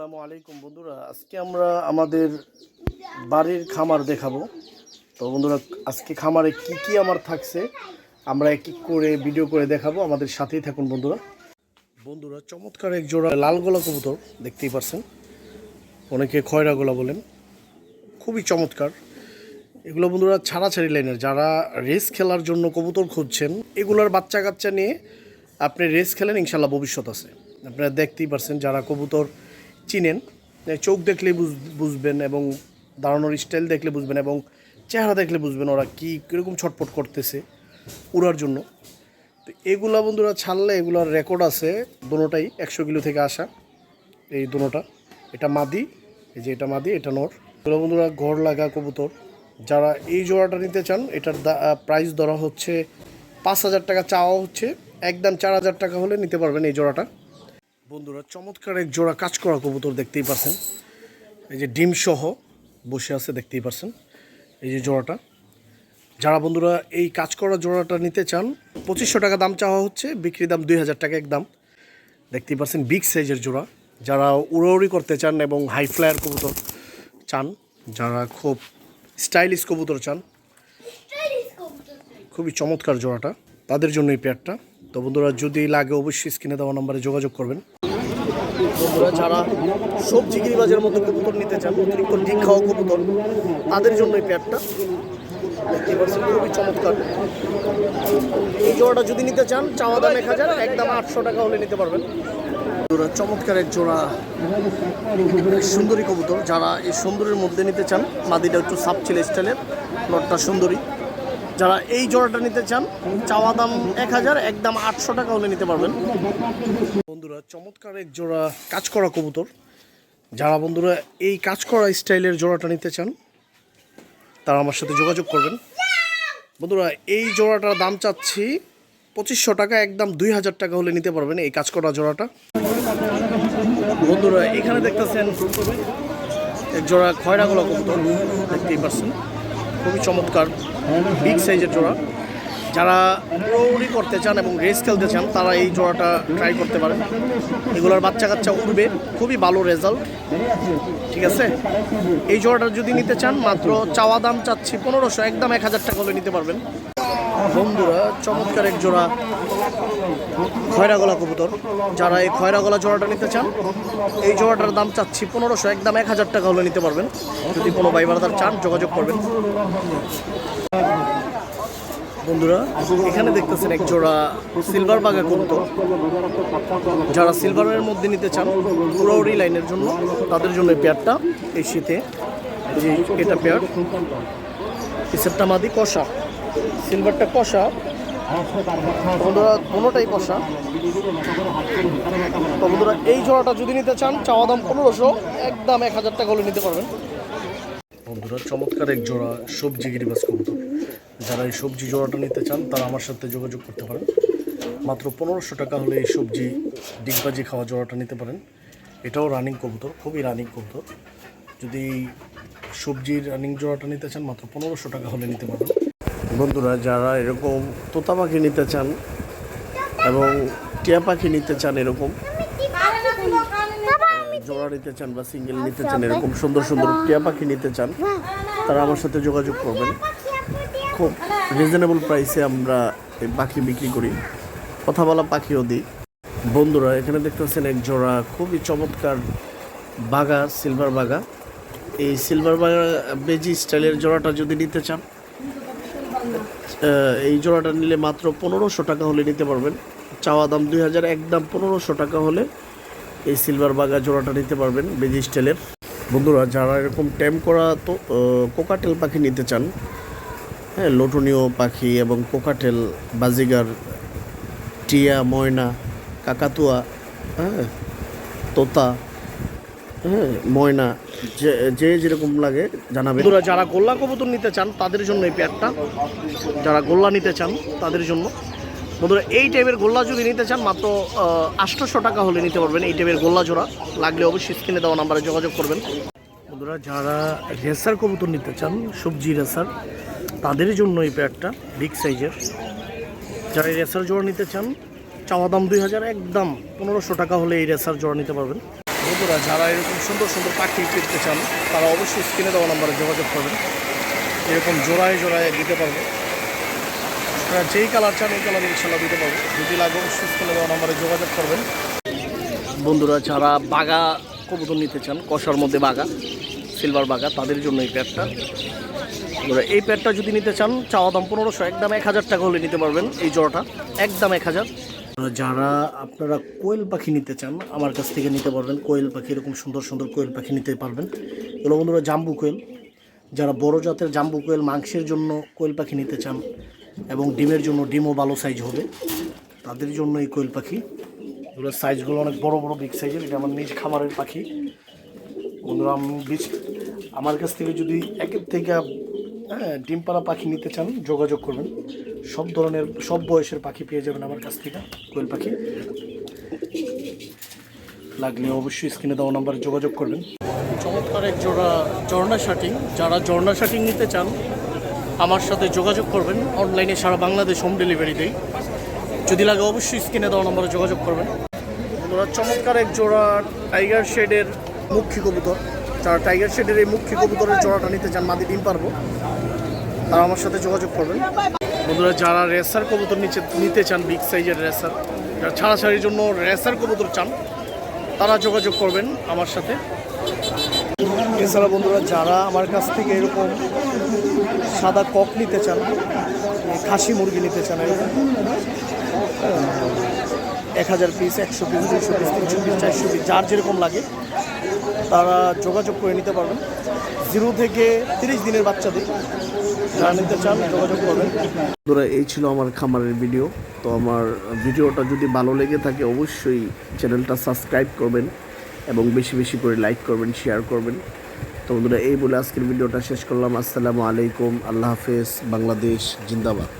আসসালামু আলাইকুম বন্ধুরা। আজকে আমরা আমাদের বাড়ির খামার দেখাবো। তো বন্ধুরা, আজকে খামারে কি কি আমার থাকছে, আমরা এক এক করে ভিডিও করে দেখাবো। আমাদের সাথেই থাকুন বন্ধুরা। বন্ধুরা, চমৎকার এক জোড়া লাল গোলা কবুতর, দেখতেই পারছেন অনেকে খয়রা গোলা বলেন। খুবই চমৎকার। এগুলো বন্ধুরা ছাড়াছাড়ি লাইনের। যারা রেস খেলার জন্য কবুতর খুঁজছেন, এগুলোর বাচ্চা কাচ্চা নিয়ে আপনি রেস খেলেন, ইনশাল্লাহ ভবিষ্যৎ আছে। আপনারা দেখতেই পারছেন যারা কবুতর চিনেন চোখ দেখলেই বুঝ- বুঝবেন এবং দাঁড়ানোর স্টাইল দেখলে বুঝবেন এবং চেহারা দেখলে বুঝবেন ওরা কী কীরকম ছটপট করতেছে উড়ার জন্য। তো এগুলা বন্ধুরা ছাড়লে এগুলার রেকর্ড আছে দোনোটাই, একশো কিলো থেকে আসা এই দোনোটা। এটা মাদি, এই যে এটা মাদি, এটা নর। এগুলো বন্ধুরা ঘর লাগা কবুতর। যারা এই জোড়াটা নিতে চান, এটার প্রাইস ধরা হচ্ছে পাঁচ হাজার টাকা, চাওয়া হচ্ছে। একদম চার হাজার টাকা হলে নিতে পারবেন এই জোড়াটা। বন্ধুরা চমৎকার এক জোড়া কাজ করা কবুতর দেখতেই পাচ্ছেন এই যে ডিম সহ বসে আছে দেখতেই পাচ্ছেন এই যে জোড়াটা। যারা বন্ধুরা এই কাজ করা জোড়াটা নিতে চান পঁচিশশো টাকা দাম চাওয়া হচ্ছে বিক্রি দাম দুই হাজার টাকা এক দাম দেখতেই পাচ্ছেন বিগ সাইজের জোড়া। যারা উড়াউড়ি করতে চান এবং হাই ফ্লায়ার কবুতর চান যারা খুব স্টাইলিশ কবুতর চান খুবই চমৎকার জোড়াটা তাদের জন্য এই পেয়ারটা তো বন্ধুরা যদি লাগে অবশ্যই স্ক্রিনে দেওয়া নম্বরে যোগাযোগ করবেন। বন্ধুরা যারা সবজি গিরিবাজের মতো কবুতর নিতে চান, অতিরিক্ত ডিম খাওয়া কবুতর, তাদের জন্য এই পেয়ারটা। দেখতে খুবই চমৎকার। এই জোড়াটা যদি নিতে চান, চাওয়া দাম এক হাজার, একদম আটশো টাকা হলে নিতে পারবেন। জোড়া চমৎকার এক জোড়া সুন্দরী কবুতর। যারা এই সুন্দরীর মধ্যে নিতে চান, মাদিটা একটু সাপ ছিল স্টাইলের, নটটা সুন্দরী। যারা এই জোড়াটা নিতে চান, চাওয়া দাম এক হাজার, একদম আটশো টাকা হলে নিতে পারবেন। বন্ধুরা, চমৎকার এক জোড়া কাজ করা কবুতর। যারা বন্ধুরা এই কাজ করা স্টাইলের জোড়াটা নিতে চান, তারা আমার সাথে যোগাযোগ করবেন। বন্ধুরা, এই জোড়াটার দাম চাচ্ছি পঁচিশশো টাকা, একদম দুই হাজার টাকা হলে নিতে পারবেন এই কাজ করা জোড়াটা। বন্ধুরা, এখানে দেখতেছেন এক জোড়া খয়রা গোলা কবুতর, দেখতেই পাচ্ছেন। খুবই চমৎকার বিগ সাইজের জোড়া। যারা উড়ি করতে চান এবং রেস খেলতে চান, তারা এই জোড়াটা ট্রাই করতে পারেন। এগুলোর বাচ্চা কাচ্চা উঠবে, খুবই ভালো রেজাল্ট ঠিক আছে? এই জোড়াটা যদি নিতে চান, মাত্র চাওয়া দাম চাচ্ছি পনেরোশো, একদম এক হাজার টাকা হলে নিতে পারবেন। বন্ধুরা, চমৎকার এক জোড়া খয়রা গলা কবুতর। যারা এই খয়রা গলা জোড়াটা নিতে চান, এই জোড়াটার দাম চাচ্ছি পনেরোশো, একদম এক হাজার টাকা হলে নিতে পারবেন। যদি কোনো ভাই বারাদার চান, যোগাযোগ করবেন। বন্ধুরা, এখানে দেখতেছেন এক জোড়া সিলভার বাগা কবুতর। যারা সিলভারের মধ্যে নিতে চান পুরোরি লাইনের জন্য, তাদের জন্য পেয়ারটা এই শীতে। এটা পেয়ার পিসেরটা মাদি কষা। সিলভারটা কষা। বন্ধুরা কোনোটাই কষা। তো বন্ধুরা এই জোড়াটা যদি নিতে চান চাওয়া দাম পনেরোশো একদম এক হাজার টাকা হলে নিতে পারবেন। বন্ধুরা চমৎকার এক জোড়া সবজি গিরিবাস কবুতর। যারা এই সবজি জোড়াটা নিতে চান তারা আমার সাথে যোগাযোগ করতে পারেন। মাত্র পনেরোশো টাকা হলে এই সবজি ডিগবাজি খাওয়া জোড়াটা নিতে পারেন। এটাও রানিং কবুতর খুবই রানিং কবুতর। যদি সবজির রানিং জোড়াটা নিতে চান মাত্র পনেরোশো টাকা হলে নিতে পারবেন। বন্ধুরা, যারা এরকম তোতা পাখি নিতে চান এবং টিয়া পাখি নিতে চান এরকম, জোড়া নিতে চান বা সিঙ্গেল নিতে চান এরকম সুন্দর সুন্দর টিয়া পাখি নিতে চান, তারা আমার সাথে যোগাযোগ করবেন। খুব রিজনেবল প্রাইসে আমরা এই পাখি বিক্রি করি। কথা বলা পাখিও দিই। বন্ধুরা, এখানে দেখতেছেন এক জোড়া খুবই চমৎকার বাগা সিলভার বাগা এই সিলভার বাগা বেজি স্টাইলের জোড়াটা যদি নিতে চান এই জোড়াটা নিলে মাত্র পনেরোশো টাকা হলে নিতে পারবেন। চাওয়া দাম দুই হাজার একদম পনেরোশো টাকা হলে এই সিলভার বাগা জোড়াটা নিতে পারবেন বেজি স্টাইলের বন্ধুরা, যারা এরকম ট্যাম করা তো কোকাটেল পাখি নিতে চান হ্যাঁ লোটনীয় পাখি এবং কোকাটেল, বাজিগার, টিয়া, ময়না, কাকাতুয়া হ্যাঁ তোতা হ্যাঁ ময়না, যে যেরকম লাগে জানাবে। যারা গোল্লা কবুতর নিতে চান, তাদের জন্য এই পেয়ারটা যারা গোল্লা নিতে চান, তাদের জন্য। বন্ধুরা, এই টাইপের গোল্লা যদি নিতে চান, মাত্র আটশোশো টাকা হলে নিতে পারবেন এই টাইপের গোল্লা জোড়া। লাগলে অবশ্যই স্ক্রিনে দেওয়া নাম্বারে যোগাযোগ করবেন। বন্ধুরা, যারা রেসার কবুতর নিতে চান, সবজি রেসার তাদের জন্য এই পেয়ারটা বিগ সাইজের যারা রেসার জোড়া নিতে চান, চাওয়া দাম দুই হাজার, একদম পনেরোশো টাকা হলে এই রেসার জোড়া নিতে পারবেন। বন্ধুরা, যারা এরকম সুন্দর সুন্দর পাখি কিনতে চান, তারা অবশ্যই স্ক্রিনে দেওয়া নাম্বারে যোগাযোগ করবেন। এরকম জোড়ায় জোড়ায় দিতে পারব। আপনারা যেই কালার চান, এই কালার ইনশাল্লাহ দিতে পারব। যদি লাগে অবশ্যই স্ক্রিনে দেওয়া নাম্বারে যোগাযোগ করবেন। বন্ধুরা, যারা বাগা কবুতর নিতে চান, কষার মধ্যে বাগা, সিলভার বাগা, তাদের জন্য এই প্যাডটা। এই প্যাডটা যদি নিতে চান, চাওয়া দাম পনেরোশো, একদম এক হাজার টাকা হলে নিতে পারবেন এই জোড়াটা। একদম এক হাজার। যারা আপনারা কোয়েল পাখি নিতে চান, আমার কাছ থেকে নিতে পারবেন। কোয়েল পাখি এরকম সুন্দর সুন্দর কোয়েল পাখি নিতে পারবেন। এগুলো বন্ধুরা জাম্বু কোয়েল। যারা বড় জাতের জাম্বু কোয়েল, মাংসের জন্য কোয়েল পাখি নিতে চান এবং ডিমের জন্য ডিমও ভালো সাইজ হবে, তাদের জন্য এই কোয়েল পাখি। এগুলোর সাইজগুলো অনেক বড় বড় বিগ সাইজের এটা আমার নিজ খামারের পাখি। বন্ধুরা, আমি বীজ আমার কাছ থেকে যদি একের থেকে হ্যাঁ ডিম পাড়া পাখি নিতে চান, যোগাযোগ করবেন। সব ধরনের, সব বয়সের পাখি পেয়ে যাবেন আমার কাছ থেকে, কোয়েল পাখি। লাগলে অবশ্যই স্ক্রিনে দেওয়া নাম্বারে যোগাযোগ করবেন। চমৎকার এক জোড়া ঝর্ণা শাটিং। যারা ঝর্ণা শাটিং নিতে চান, আমার সাথে যোগাযোগ করবেন। অনলাইনে সারা বাংলাদেশ হোম ডেলিভারি দেই। যদি লাগে অবশ্যই স্ক্রিনে দেওয়া নম্বরে যোগাযোগ করবেন। বন্ধুরা, চমৎকার এক জোড়া টাইগার শেডের মুখী কবুতর। যারা টাইগার শেডের এই মুখী কবুতরের জোড়াটা নিতে চান, মাদি ডিম পারব, তারা আমার সাথে যোগাযোগ করবেন। বন্ধুরা, যারা রেসার কবুতর নিচে নিতে চান বিগ সাইজের রেসার যারা ছাড়াছাড়ির জন্য রেসার কবুতর চান, তারা যোগাযোগ করবেন আমার সাথে। এছাড়া বন্ধুরা, যারা আমার কাছ থেকে এরকম সাদা কক নিতে চান খাসি মুরগি নিতে চান, এরকম এক হাজার পিস একশো পিস দুশো পিস তিনশো পিস চারশো পিস যার যেরকম লাগে, তারা যোগাযোগ করে নিতে পারবেন। জিরো থেকে তিরিশ দিনের বাচ্চাদের বন্ধুরা, এই ছিল আমার খামারের ভিডিও। তো আমার ভিডিওটা যদি ভালো লেগে থাকে, অবশ্যই চ্যানেলটা সাবস্ক্রাইব করবেন এবং বেশি বেশি করে লাইক করবেন, শেয়ার করবেন। তো বন্ধুরা, এই বলে আজকের ভিডিওটা শেষ করলাম। আসসালামু আলাইকুম। আল্লাহ হাফেজ। বাংলাদেশ জিন্দাবাদ।